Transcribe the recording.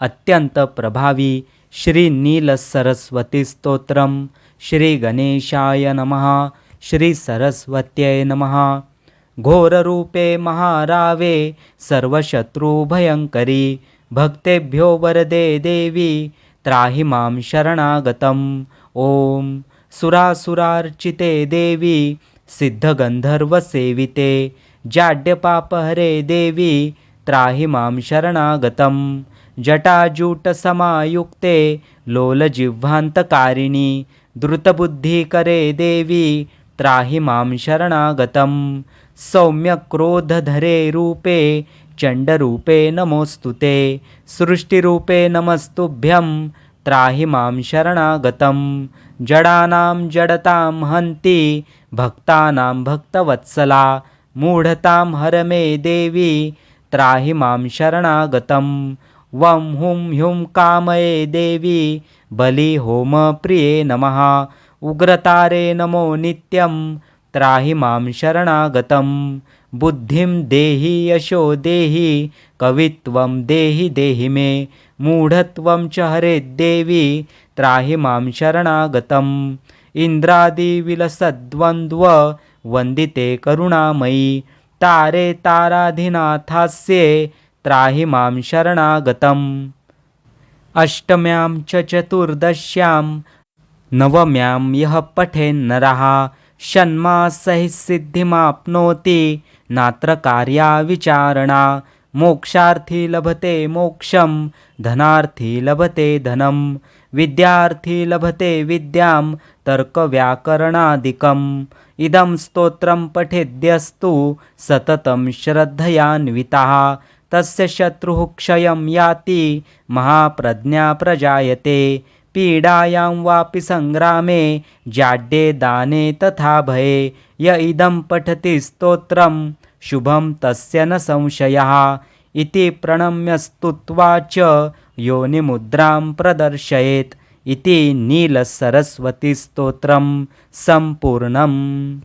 अत्यंत प्रभावी श्री नील सरस्वती स्तोत्रम, श्री गणेशाय नमः, श्री सरस्वत्यै नमः। घोररूपे महारावे सर्वशत्रुभयङ्करी भक्तेभ्यो वरदे देवी, त्राहि माँ शरणागतम्। ॐ सुरासुरार्चिते देवी, सिद्धगन्धर्वसेविते, जाड्यपापहरे देवी, त्राहि माँ शरणागतं जटाजूटसमायुक्ते लोलजिह्वान्तकारिणि, द्रुतबुद्धिकरे देवी, त्राहि माँ शरणागतं, सौम्यक्रोधधरे रूपे, चण्डरूपे नमोऽस्तु ते, सृष्टिरूपे नमस्तुभ्यं, त्राहि माँ शरणागतं, जडानां जडतां हन्ति, भक्तानां भक्तवत्सला, मूढतां हर मे देवी, त्राहि माँ शरणागतं वं हुं ह्युं कामये देवी बलिहोमप्रिये नमः। उग्रतारे नमो नित्यं त्राहि मां शरणागतं। बुद्धिं देहि यशो देहि कवित्वं देहि देहि मे। मूढत्वं च हरेद्देवी त्राहि मां शरणागतम्। इन्द्रादिविलसद्वन्द्व वन्दिते करुणामयी। तारे ताराधिनाथास्ये त्राहि मां शरणागतम्। अष्टम्यां च चतुर्दश्यां नवम्यां यः पठेन्नरः षण्मासैः सिद्धिमाप्नोति नात्र कार्या विचारणा मोक्षार्थी लभते मोक्षं धनार्थी लभते धनं विद्यार्थी लभते विद्यां तर्कव्याकरणादिकम्। इदं स्तोत्रं पठेद्यस्तु सततं श्रद्धयान्विताः तस्य शत्रुः क्षयं याति, महाप्रज्ञा प्रजायते। पीडायां वापि सङ्ग्रामे जाड्ये दाने तथा भये। य इदं पठति स्तोत्रं, शुभं तस्य न संशयः। इति प्रणम्य स्तुत्वा च योनिमुद्रां प्रदर्शयेत्। इति नीलसरस्वतीस्तोत्रं सम्पूर्णम्।